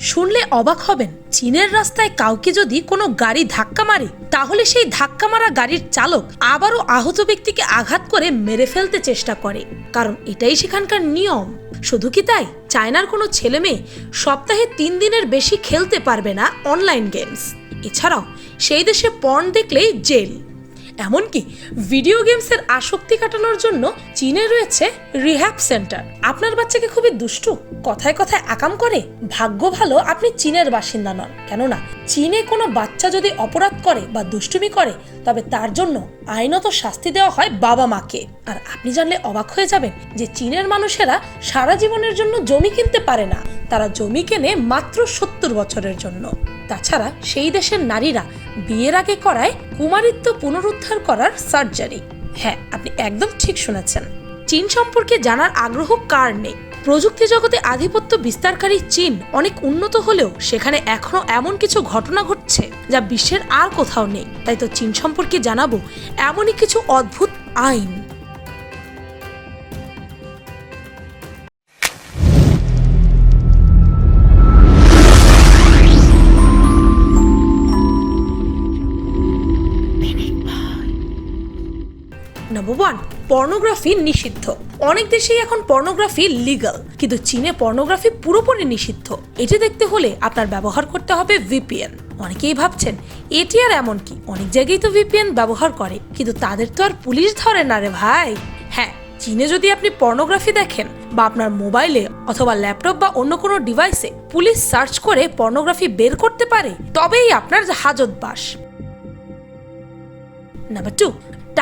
শুনলে অবাক হবেন, চীনের রাস্তায় কাউকে যদি কোনো গাড়ি ধাক্কা মারে, তাহলে সেই ধাক্কা মারা গাড়ির চালক আবারও আহত ব্যক্তিকে আঘাত করে মেরে ফেলতে চেষ্টা করে। কারণ এটাই সেখানকার নিয়ম। শুধু কি তাই? চায়নার কোনো ছেলে মেয়ে সপ্তাহে তিন দিনের বেশি খেলতে পারবে না অনলাইন গেমস। এছাড়াও সেই দেশে পর্ন দেখলেই জেল। এমনকি ভিডিও গেমসের আসক্তি কাটানোর জন্য চীনে রয়েছে রিহ্যাব সেন্টার আপনার বাচ্চাকে খুবই দুষ্টু, কথায় কথায় আকাম করে। ভাগ্য ভালো, আপনি চীনের বাসিন্দা নন। কেননা, চীনে কোনো বাচ্চা যদি অপরাধ করে বা দুষ্টুমি করে, তবে তার জন্য আইনত শাস্তি দেওয়া হয় বাবা মাকে। আর আপনি জানলে অবাক হয়ে যাবেন যে চীনের মানুষেরা সারা জীবনের জন্য জমি কিনতে পারে না। তারা জমি কেনে মাত্র সত্তর বছরের জন্য। তাছাড়া সেই দেশের নারীরা বিয়ের আগে করায় কুমারিত্ব পুনরুদ্ধার করার সার্জারি হ্যাঁ আপনি একদম ঠিক শুনেছেন। চীন সম্পর্কে জানার আগ্রহ কার নেই? প্রযুক্তি জগতে আধিপত্য বিস্তারকারী চীন অনেক উন্নত হলেও সেখানে এখনও এমন কিছু ঘটনা ঘটছে যা বিশ্বের আর কোথাও নেই। তাই তো চীন সম্পর্কে জানাব এমনই কিছু অদ্ভুত আইন। নাম্বার ওয়ান পর্নোগ্রাফি নিষিদ্ধ। অনেক দেশেই এখন পর্নোগ্রাফি লিগাল কিন্তু চীনে পর্নোগ্রাফি পুরোপুরি নিষিদ্ধ। এটি দেখতে হলে আপনার ব্যবহার করতে হবে ভিপিএন অনেকেই ভাবছেন, এটি আর এমন কি? অনেক জায়গায় তো ভিপিএন ব্যবহার করে, কিন্তু তাদের তো আর পুলিশ ধরে না রে ভাই। হ্যাঁ চীনে যদি আপনি পর্নোগ্রাফি দেখেন, বা আপনার মোবাইলে অথবা ল্যাপটপ বা অন্য কোনো ডিভাইসে পুলিশ সার্চ করে পর্নোগ্রাফি বের করতে পারে, তবেই আপনার হাজত বাস। নাম্বার টু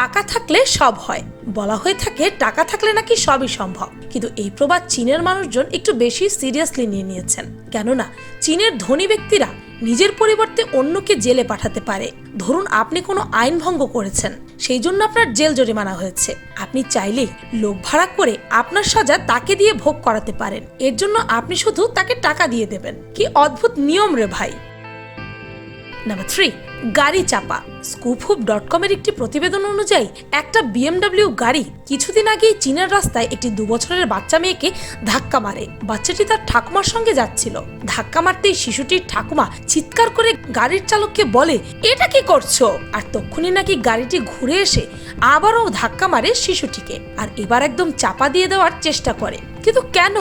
টাকা থাকলে সব হয়। বলা হয়ে থাকে, টাকা থাকলে নাকি সবই সম্ভব। কিন্তু এই প্রবাদ চীনের মানুষজন একটু বেশি সিরিয়াসলি নিয়ে নিয়েছেন। কেননা, চীনের ধনী ব্যক্তিরা নিজের পরিবর্তে অন্যকে জেলে পাঠাতে পারে। ধরুন, আপনি কোনো আইন ভঙ্গ করেছেন, সেই জন্য আপনার জেল জরিমানা হয়েছে। আপনি চাইলে লোক ভাড়া করে আপনার সাজা তাকে দিয়ে ভোগ করাতে পারেন। এর জন্য আপনি শুধু তাকে টাকা দিয়ে দেবেন। কি অদ্ভুত নিয়ম রে ভাই। নাম্বার থ্রি গাড়ি চাপা। স্কুপহুপ ডট কমের একটি প্রতিবেদন অনুযায়ী, একটা বিএমডব্লিউ গাড়ি কিছুদিন আগেই চীনের রাস্তায় একটি দু বছরের বাচ্চা মেয়েকে ধাক্কা মারে। বাচ্চাটি তার ঠাকুমার সঙ্গে যাচ্ছিল। ধাক্কা মারতেই শিশুটির ঠাকুমা চিৎকার করে গাড়ির চালককে বলে, এটা কি করছ? আর তক্ষুনি নাকি গাড়িটি ঘুরে এসে আবারও ধাক্কা মারে শিশুটিকে আর এবার একদম চাপা দিয়ে দেওয়ার চেষ্টা করে। কিন্তু কেন?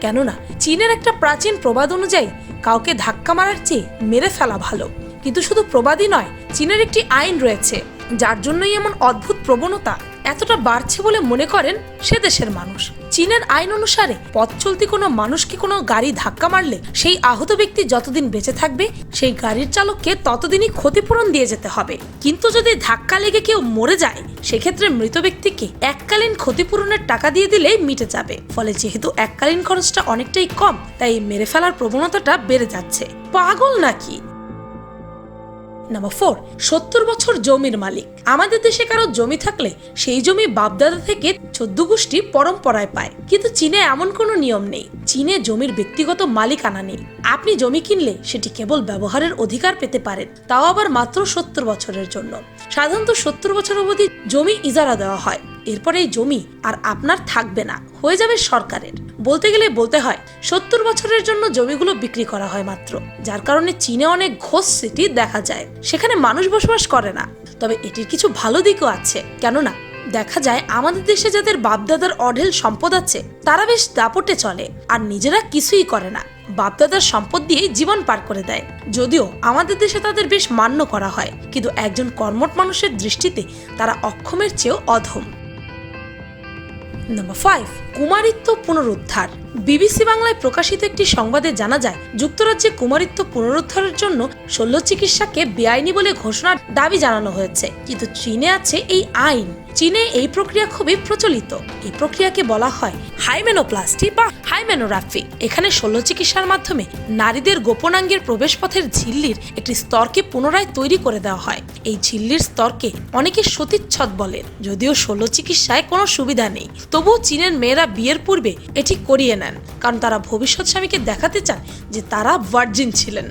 কেননা, চীনের একটা প্রাচীন প্রবাদ অনুযায়ী, কাউকে ধাক্কা মারার চেয়ে মেরে ফেলা ভালো। কিন্তু শুধু প্রবাদই নয়, চীনের একটি আইন রয়েছে, যার জন্যই এমন অদ্ভুত প্রবণতা এতটা বাড়ছে বলে মনে করেন সে দেশের মানুষ। চীনের আইন অনুসারে পথ চলতি কোনো মানুষকে কোনো গাড়ি ধাক্কা মারলে সেই আহত ব্যক্তি যতদিন বেঁচে থাকবে, সেই গাড়ির চালককে ততদিনই ক্ষতিপূরণ দিয়ে যেতে হবে। কিন্তু যদি ধাক্কা লেগে কেউ মরে যায়, সেক্ষেত্রে মৃত ব্যক্তিকে এককালীন ক্ষতিপূরণের টাকা দিয়ে দিলেই মিটে যাবে। ফলে যেহেতু এককালীন খরচটা অনেকটাই কম, তাই মেরে ফেলার প্রবণতাটা বেড়ে যাচ্ছে। পাগল নাকি? নাম্বার ফোর সত্তর বছর জমির মালিক। আমাদের দেশে কারও জমি থাকলে সেই জমি বাপদাদা থেকে চোদ্দ গোষ্ঠী পরম্পরায় পায়। কিন্তু চীনে এমন কোনো নিয়ম নেই। চীনে জমির ব্যক্তিগত মালিকানা নেই। আপনি জমি কিনলে সেটি কেবল ব্যবহারের অধিকার পেতে পারেন। তাও আবার মাত্র সত্তর বছরের জন্য। সাধারণত সত্তর বছর অবধি জমি ইজারা দেওয়া হয়। এরপরে এই জমি আর আপনার থাকবে না। হয়ে যাবে সরকারের। বলতে গেলে বলতে হয়, সত্তর বছরের জন্য জমিগুলো বিক্রি করা হয় মাত্র। যার কারণে চীনে অনেক ঘোষ সিটি দেখা যায়। সেখানে মানুষ বসবাস করে না। তবে এটির কিছু ভালো দিকও আছে। কেননা, দেখা যায় আমাদের দেশে যাদের বাপদাদার অঢেল সম্পদ আছে, তারা বেশ দাপটে চলে আর নিজেরা কিছুই করে না। বাপদাদার সম্পদ দিয়ে জীবন পার করে দেয়। যদিও আমাদের দেশে তাদের বেশ মান্য করা হয়, কিন্তু একজন কর্মট মানুষের দৃষ্টিতে তারা অক্ষমের চেয়েও অধম। নম্বর ফাইভ কুমারিত্ব পুনরুদ্ধার। বিবিসি বাংলায় প্রকাশিত একটি সংবাদে জানা যায়, যুক্তরাজ্যে কুমারিত্ব পুনরুদ্ধারের জন্য শল্য চিকিৎসাকে বেআইনি বলে ঘোষণার দাবি জানানো হয়েছে। কিন্তু চীনে আছে এই আইন। চীনে এই প্রক্রিয়া খুবই প্রচলিত। এই প্রক্রিয়াকে বলা হয় হাইমেনোপ্লাস্টি বা হাইমেনোরাফি। এখানে শল্য চিকিৎসার মাধ্যমে নারীদের গোপনাঙ্গের প্রবেশপথের ঝিল্লির একটি স্তরকে পুনরায় তৈরি করে দেওয়া হয়। এই ঝিল্লির স্তরকে অনেকে সতীচ্ছদ বলেন যদিও শল্য চিকিৎসায় কোনো সুবিধা নেই। তবুও চীনের মেয়েরা বিয়ের পূর্বে এটি করিয়ে নেন, কারণ তারা ভবিষ্যৎ স্বামীকে দেখাতে চান যে তারা ভার্জিন ছিলেন।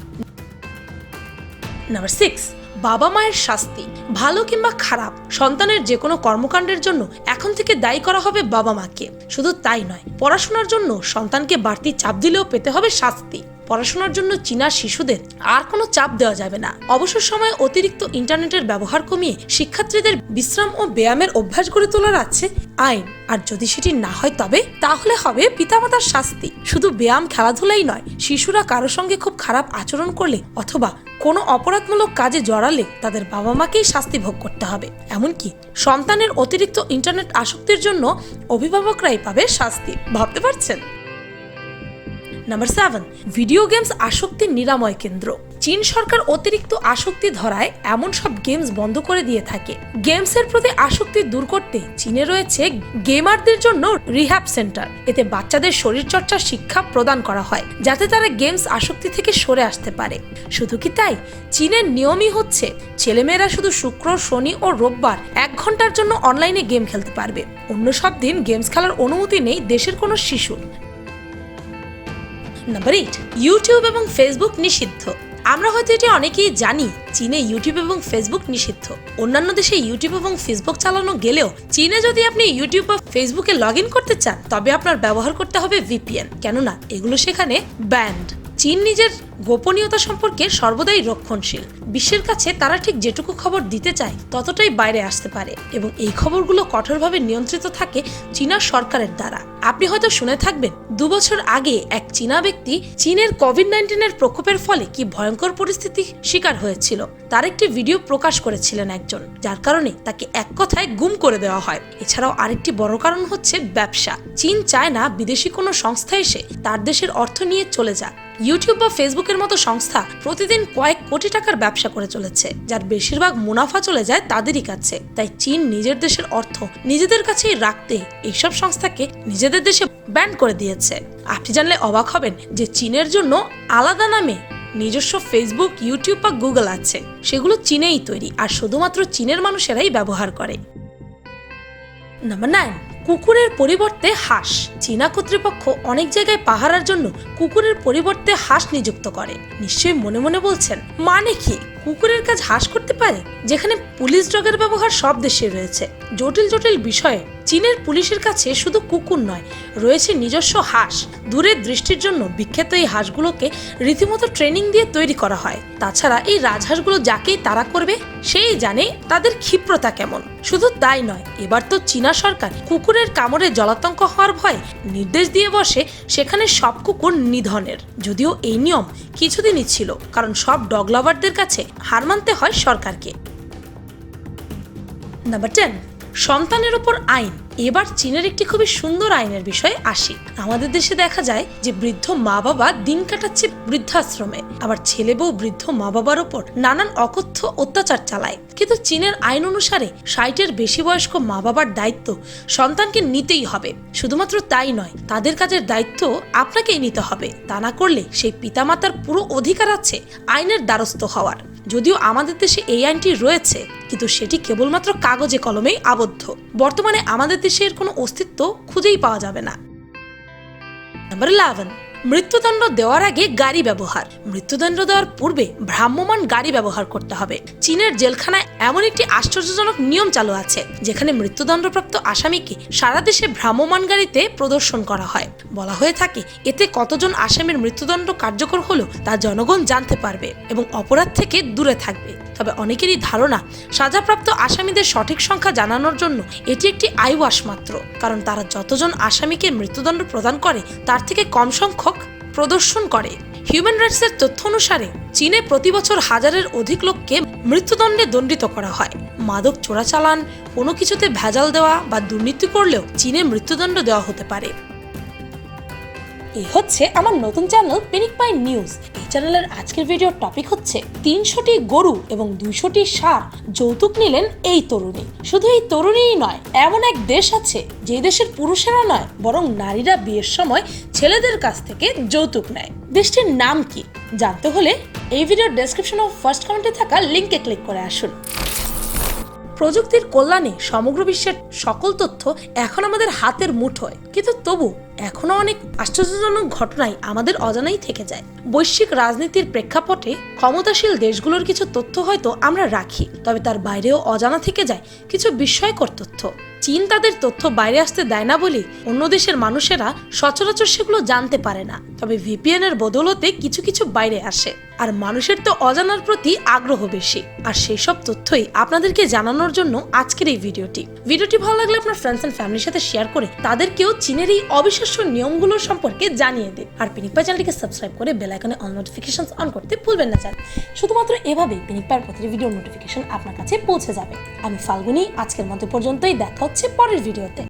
নাম্বার সিক্স বাবা মায়ের শাস্তি, ভালো কিংবা খারাপ, সন্তানের যে কোনো কর্মকাণ্ডের জন্য এখন থেকে দায়ী করা হবে বাবা মাকে। শুধু তাই নয়, পড়াশোনার জন্য সন্তানকে বাড়তি চাপ দিলেও পেতে হবে শাস্তি। পড়াশোনার জন্য চীনা শিশুদের আর কোনো চাপ দেওয়া যাবে না। অবসর সময়ে অতিরিক্ত ইন্টারনেটের ব্যবহার কমিয়ে শিক্ষার্থীদের বিশ্রাম ও ব্যায়ামের অভ্যাস গড়ে তোলার আছে আইন। আর যদি সেটি না হয় তবে, তাহলে হবে পিতামাতার শাস্তি। শুধু ব্যায়াম, খেলাধুলাই নয়, শিশুরা কারও সঙ্গে খুব খারাপ আচরণ করলে অথবা কোনো অপরাধমূলক কাজে জড়ালে তাদের বাবা মাকেই শাস্তি ভোগ করতে হবে। এমনকি সন্তানের অতিরিক্ত ইন্টারনেট আসক্তির জন্য অভিভাবকরাই পাবে শাস্তি। ভাবতে পারছেন? নাম্বার সেভেন ভিডিও গেমস আসক্তির নিরাময় কেন্দ্র। চীন সরকার অতিরিক্ত আসক্তি ধরায় এমন সব গেমস বন্ধ করে দিয়ে থাকে। গেমসের প্রতি আসক্তি দূর করতে চীনে রয়েছে গেমারদের জন্য রিহ্যাব সেন্টার এতে বাচ্চাদের শরীরচর্চার শিক্ষা প্রদান করা হয়, যাতে তারা গেমস আসক্তি থেকে সরে আসতে পারে। শুধু কি তাই? চীনের নিয়মই হচ্ছে ছেলেমেয়েরা শুধু শুক্র, শনি ও রোববার এক ঘণ্টার জন্য অনলাইনে গেম খেলতে পারবে। অন্য সব দিন গেমস খেলার অনুমতি নেই দেশের কোনো শিশুর নাম্বার এইট ইউটিউব এবং ফেসবুক নিষিদ্ধ। আমরা হয়তো এটি অনেকেই জানি, চীনে ইউটিউব এবং ফেসবুক নিষিদ্ধ। অন্যান্য দেশে ইউটিউব এবং ফেসবুক চালানো গেলেও চীনে যদি আপনি ইউটিউব বা ফেসবুকে লগ করতে চান, তবে আপনার ব্যবহার করতে হবে ভিপিএন কেননা এগুলো সেখানে ব্যান্ড চীন নিজের গোপনীয়তা সম্পর্কে সর্বদাই রক্ষণশীল। বিশ্বের কাছে তারা ঠিক যেটুকু খবর দিতে চায়, ততটাই বাইরে আসতে পারে। এবং এই খবরগুলো কঠোরভাবে নিয়ন্ত্রিত থাকে চীনা সরকারের দ্বারা। আপনি হয়তো শুনে থাকবেন দু বছর আগে এক চীনা ব্যক্তি চীনের কোভিড নাইন্টিনের প্রকোপের ফলে কি ভয়ঙ্কর পরিস্থিতি শিকার হয়েছিল, তার একটি ভিডিও প্রকাশ করেছিলেন একজন, যার কারণে তাকে এক কথায় গুম করে দেওয়া হয়। এছাড়াও আরেকটি বড় কারণ হচ্ছে ব্যবসা। চীন চায় না বিদেশি কোনো সংস্থা এসে তার দেশের অর্থ নিয়ে চলে যাক। ইউটিউব বা ফেসবুকের মতো সংস্থা প্রতিদিন কয়েক কোটি টাকার ব্যবসা করে চলেছে, যার বেশিরভাগ মুনাফা চলে যায় তাদেরই কাছে। তাই চীন নিজের দেশের অর্থ নিজেদের কাছেই রাখতে এইসব সংস্থাকে নিজেদের দেশে ব্যান করে দিয়েছে। আপনি জানলে অবাক হবেন যে চীনের জন্য আলাদা নামে নিজস্ব ফেসবুক ইউটিউব বা গুগল আছে। সেগুলো চীনেই তৈরি আর শুধুমাত্র চীনের মানুষেরাই ব্যবহার করে। নাম্বার নাইন কুকুরের পরিবর্তে হাঁস। চীনা কর্তৃপক্ষ অনেক জায়গায় পাহারার জন্য কুকুরের পরিবর্তে হাঁস নিযুক্ত করে। নিশ্চয়ই মনে মনে বলছেন মানে কি? কুকুরের কাজ হাঁস করতে পারে? যেখানে পুলিশ ডগের ব্যবহার সব দেশে রয়েছে। জটিল জটিল বিষয়ে চীনের পুলিশের কাছে শুধু কুকুর নয়, রয়েছে নিজস্ব হাঁস। দূরের দৃষ্টির জন্য বিখ্যাত এই হাঁসগুলোকে রীতিমতো ট্রেনিং দিয়ে তৈরি করা হয়। তাছাড়া এই রাজহাঁসগুলো যাকেই তারা করবে, সেই জানে তাদের ক্ষিপ্রতা কেমন। শুধু তাই নয়, এবার তো চীনা সরকার কুকুরের কামড়ে জলাতঙ্ক হওয়ার ভয় নির্দেশ দিয়ে বসে সেখানে সব কুকুর নিধনের। যদিও এই নিয়ম কিছুদিনই ছিল, কারণ সব ডগ লাভারদের কাছে হার মানতে হয় সরকারকে। নাম্বার টেন সন্তানের ওপর আইন। এবার চীনের একটি খুবই সুন্দর আইনের বিষয়ে আসি। আমাদের দেশে দেখা যায় যে বৃদ্ধ মা বাবা দিন কাটাচ্ছে বৃদ্ধাশ্রমে। আবার ছেলে বউ বৃদ্ধ মা বাবার ওপর নানান অকথ্য অত্যাচার চালায়। কিন্তু চীনের আইন অনুসারে ষাটের বেশি বয়স্ক মা বাবার দায়িত্ব সন্তানকে নিতেই হবে। শুধুমাত্র তাই নয়, তাদের কাজের দায়িত্ব আপনাকেই নিতে হবে। তা না করলে সেই পিতামাতার পুরো অধিকার আছে আইনের দ্বারস্থ হওয়ার। যদিও আমাদের দেশে এই আইনটি রয়েছে, কিন্তু সেটি কেবলমাত্র কাগজে কলমেই আবদ্ধ। বর্তমানে আমাদের দেশে এর কোনো অস্তিত্ব খুঁজেই পাওয়া যাবে না। নাম্বার ইলেভেন মৃত্যুদণ্ড দেওয়ার আগে গাড়ি ব্যবহার। মৃত্যুদণ্ড দেওয়ার পূর্বে ভ্রাম্যমান গাড়ি ব্যবহার করতে হবে। চীনের জেলখানায় এমন একটি আশ্চর্যজনক নিয়ম চালু আছে, যেখানে মৃত্যুদণ্ডপ্রাপ্ত আসামিকে সারা দেশে ভ্রাম্যমাণ গাড়িতে প্রদর্শন করা হয়। বলা হয়ে থাকে, এতে কতজন আসামির মৃত্যুদণ্ড কার্যকর হলো তা জনগণ জানতে পারবে এবং অপরাধ থেকে দূরে থাকবে। তবে অনেকেরই ধারণা, সাজাপ্রাপ্ত আসামিদের সঠিক সংখ্যা জানানোর জন্য এটি একটি আইওয়াশ মাত্র। কারণ তারা যতজন আসামিকে মৃত্যুদণ্ড প্রদান করে, তার থেকে কম সংখ্যক প্রদর্শন করে। হিউম্যান রাইটসের তথ্য অনুসারে, চীনে প্রতি বছর হাজারের অধিক লোককে মৃত্যুদণ্ডে দণ্ডিত করা হয়। মাদক চোরাচালান, কোনো কিছুতে ভেজাল দেওয়া বা দুর্নীতি করলেও চীনে মৃত্যুদণ্ড দেওয়া হতে পারে। এই হচ্ছে আমার নতুন চ্যানেল পিনিক পাই নিউজ এই চ্যানেলের আজকের ভিডিওর টপিক হচ্ছে তিনশোটি গরু এবং দুইশোটি সার। যৌতুক নিলেন এই তরুণী। শুধু এই তরুণীই নয়, এমন এক দেশ আছে যে দেশের পুরুষেরা নয়, বরং নারীরা বিয়ের সময় ছেলেদের কাছ থেকে যৌতুক নেয়। দেশটির নাম কি? জানতে হলে এই ভিডিওর ডেসক্রিপশন অফ ফার্স্ট কমেন্টে থাকা লিঙ্কে ক্লিক করে আসুন। প্রযুক্তির কল্যাণে সমগ্র বিশ্বের সকল তথ্য এখন আমাদের হাতের মুঠোয় কিন্তু তবু এখনও অনেক আশ্চর্যজনক ঘটনাই আমাদের অজানাই থেকে যায়। বৈশ্বিক রাজনীতির প্রেক্ষাপটে ক্ষমতাশীল দেশগুলোর কিছু তথ্য হয়তো আমরা রাখি, তবে তার বাইরেও অজানা থেকে যায় কিছু বিস্ময়কর তথ্য। চীন তাদের তথ্য বাইরে আসতে দেয় না বলে অন্য দেশের মানুষেরা সচরাচর সেগুলো জানতে পারে না, তবে ভিপিএন এর বদৌলতে কিছু কিছু বাইরে আসে। আর মানুষের তো অজানার প্রতি আগ্রহ বেশি। আর সেই সব তথ্যই আপনাদেরকে জানানোর জন্য আজকের এই ভিডিওটি। ভিডিওটি ভালো লাগলে আপনার ফ্রেন্ডস এন্ড ফ্যামিলির সাথে শেয়ার করে তাদেরকেও চীনের এই অবিশ্বাস্য নিয়মগুলো সম্পর্কে জানিয়ে দিন। আর পিনিকপা চ্যানেলটিকে সাবস্ক্রাইব করে বেল আইকনে অল নোটিফিকেশন অন করতে ভুলবেন না, স্যার। শুধুমাত্র এভাবেই পিনিকপার প্রতিটি ভিডিও নোটিফিকেশন আপনার কাছে পৌঁছে যাবে। আমি ফাল্গুনি, আজকের মতো পর্যন্তই। দেখা হচ্ছে পরের ভিডিওতে